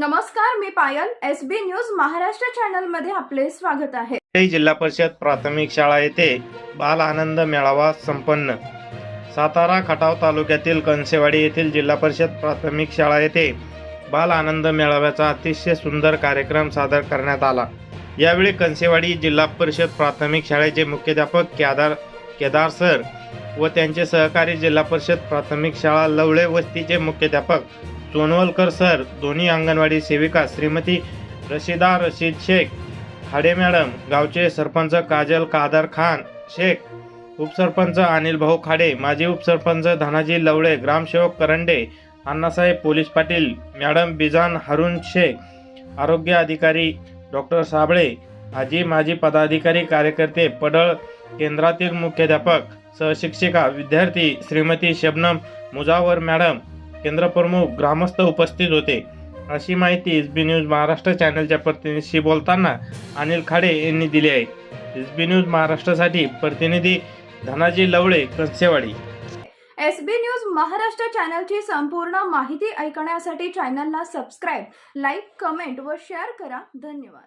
नमस्कार मी Payal S B news Maharashtra चॅनलमध्ये आपले स्वागत आहे. जिल्हा परिषद प्राथमिक शाळा येथे बाल आनंद मेळावा संपन्न. सातारा खटाव तालुक्यातील कंसेवाडी येथील जिल्हा परिषद प्राथमिक शाळा येथे बाल आनंद मेळाव्याचा अतिशय सुंदर कार्यक्रम सादर करण्यात आला. यावेळी कंसेवाडी जिल्हा परिषद प्राथमिक शाळेचे मुख्याध्यापक केदार केदार सर व त्यांचे सहकारी जिल्हा परिषद प्राथमिक शाळा लवळे वस्तीचे मुख्याध्यापक सोनवलकर सर दोन्ही अंगणवाडी सेविका श्रीमती रशिदा रशीद शेख खाडे मॅडम गावचे सरपंच काजल कादर खान शेख उपसरपंच अनिल भाऊ खाडे माजी उपसरपंच धनाजी लवळे ग्रामसेवक करंडे अण्णासाहेब पोलीस पाटील मॅडम बिजान हरुण शेख आरोग्य अधिकारी डॉक्टर साबळे आजी माजी पदाधिकारी कार्यकर्ते पडळ केंद्रातील मुख्याध्यापक सहशिक्षिका विद्यार्थी श्रीमती शबनम मुजावर मॅडम केंद्रप्रमुख ग्रामस्थ उपस्थित होते. अशी माहिती एस बी न्यूज महाराष्ट्र चॅनलच्या प्रतिनिधीशी बोलताना अनिल खाडे यांनी दिली आहे. एस बी न्यूज महाराष्ट्रासाठी प्रतिनिधी Dhanaji Lavale Kansewadi S B news Maharashtra चॅनलची संपूर्ण माहिती ऐकण्यासाठी चॅनलला सबस्क्राईब लाईक कमेंट व शेअर करा. धन्यवाद.